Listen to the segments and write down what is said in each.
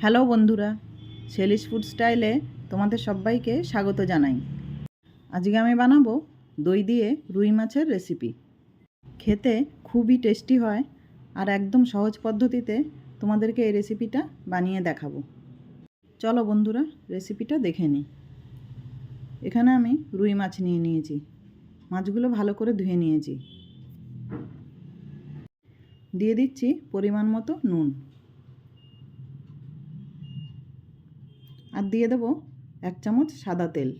Hello বন্ধুরা Shelley's food স্টাইলে তোমাদের সবাইকে স্বাগত জানাই। আজকে আমি বানাবো দই দিয়ে রুই মাছের রেসিপি খেতে খুবই টেস্টি হয় আর একদম সহজ পদ্ধতিতে তোমাদেরকে এই রেসিপিটা বানিয়ে দেখাবো। চলো বন্ধুরা রেসিপিটা দেখে নিই। এখানে আমি রুই মাছ নিয়ে নিয়েছি। মাছগুলো ভালো করে ধুয়ে নিয়েছি। দিয়ে দিচ্ছি পরিমাণ মতো নুন। আর দিয়ে দেবো এক চামচ সাদা তেল।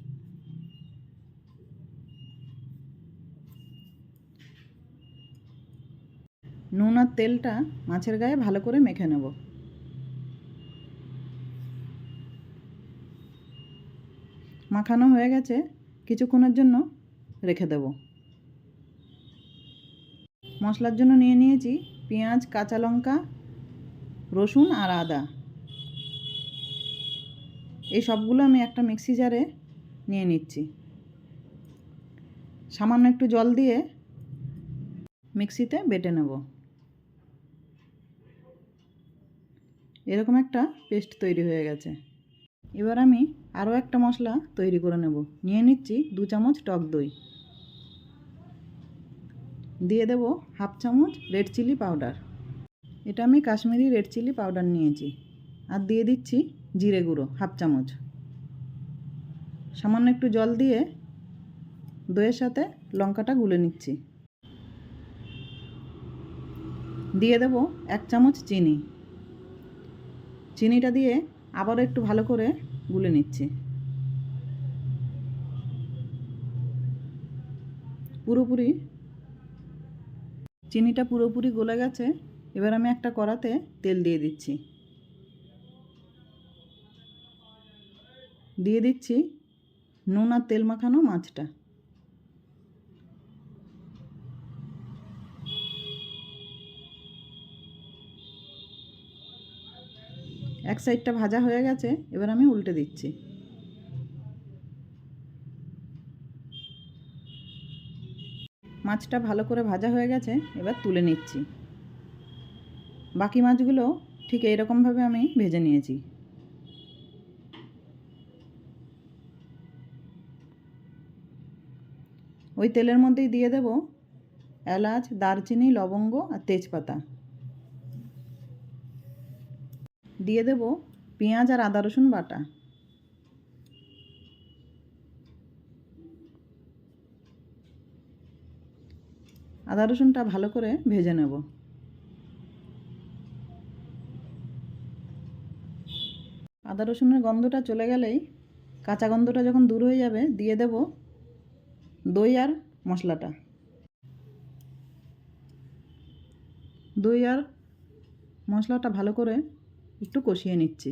নুন আর তেলটা মাছের গায়ে ভালো করে মেখে নেব। মাখানো হয়ে গেছে, কিছুক্ষণের জন্য রেখে দেব। মশলার জন্য নিয়ে নিয়েছি পেঁয়াজ, কাঁচা লঙ্কা, রসুন আর আদা। এই সবগুলো আমি একটা মিক্সি জারে নিয়ে নিচ্ছি। সামান্য একটু জল দিয়ে মিক্সিতে বেটে নেব। এরকম একটা পেস্ট তৈরি হয়ে গেছে। এবার আমি আরও একটা মশলা তৈরি করে নেব। নিয়ে নিচ্ছি দু চামচ টক দই। দিয়ে দেব হাফ চামচ রেড চিলি পাউডার। এটা আমি কাশ্মীরি রেড চিলি পাউডার নিয়েছি। আর দিয়ে দিচ্ছি জিরে গুঁড়ো, হাফ চামচ। সামান্য একটু জল দিয়ে দইয়ের সাথে লঙ্কাটা গুলে নিচ্ছি। দিয়ে দেব এক চামচ চিনি। চিনিটা দিয়ে আবারও একটু ভালো করে গুলে নিচ্ছি। পুরোপুরি চিনিটা পুরোপুরি গলে গেছে, এবার আমি একটা কড়াতে তেল দিয়ে দিচ্ছি। দিয়ে দিচ্ছি নুন আর তেল মাখানো মাছটা। এক সাইডটা ভাজা হয়ে গেছে, এবার আমি উল্টে দিচ্ছি। মাছটা ভালো করে ভাজা হয়ে গেছে, এবার তুলে নিচ্ছি। বাকি মাছগুলো ঠিক এইরকমভাবে আমি ভেজে নিয়েছি। ওই তেলের মধ্যেই দিয়ে দেব এলাচ, দারচিনি, লবঙ্গ আর তেজপাতা। দিয়ে দেব পেঁয়াজ আর আদা রসুন বাটা। আদা রসুনটা ভালো করে ভেজে নেব। আদা রসুনের গন্ধটা চলে গেলেই কাঁচা গন্ধটা যখন দূর হয়ে যাবে, দিয়ে দেব দই আর মশলাটা। দই আর মশলাটা ভালো করে একটু কষিয়ে নিচ্ছি।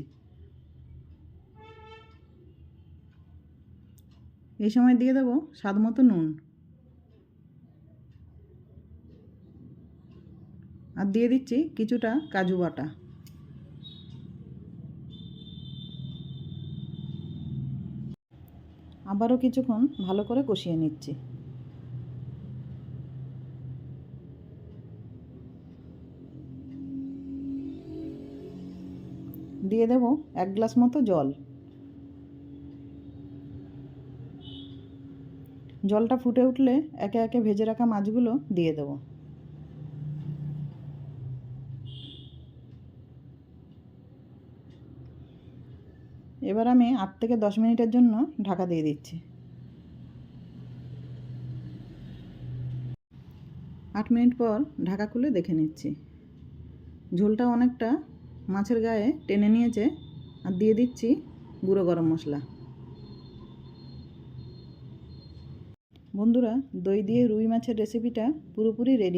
এই সময় দিয়ে দেবো স্বাদ মতো নুন। আর দিয়ে দিচ্ছি কিছুটা কাজু বাটা। আবারও কিছুক্ষণ ভালো করে কষিয়ে নিচ্ছি। দিয়ে দেব এক গ্লাস মতো জল। জলটা ফুটে উঠলে একে একে ভেজে রাখা মাছগুলো দিয়ে দেব। এবার আমি আট থেকে দশ মিনিটের জন্য ঢাকা দিয়ে দিচ্ছি। আট মিনিট পর ঢাকা খুলে দেখে নিচ্ছি। ঝোলটা অনেকটা মাছের গায়ে টেনে নিয়েছে আর দিয়ে দিচ্ছি গুঁড়ো গরম মশলা। বন্ধুরা, দই দিয়ে রুই মাছের রেসিপিটা পুরোপুরি রেডি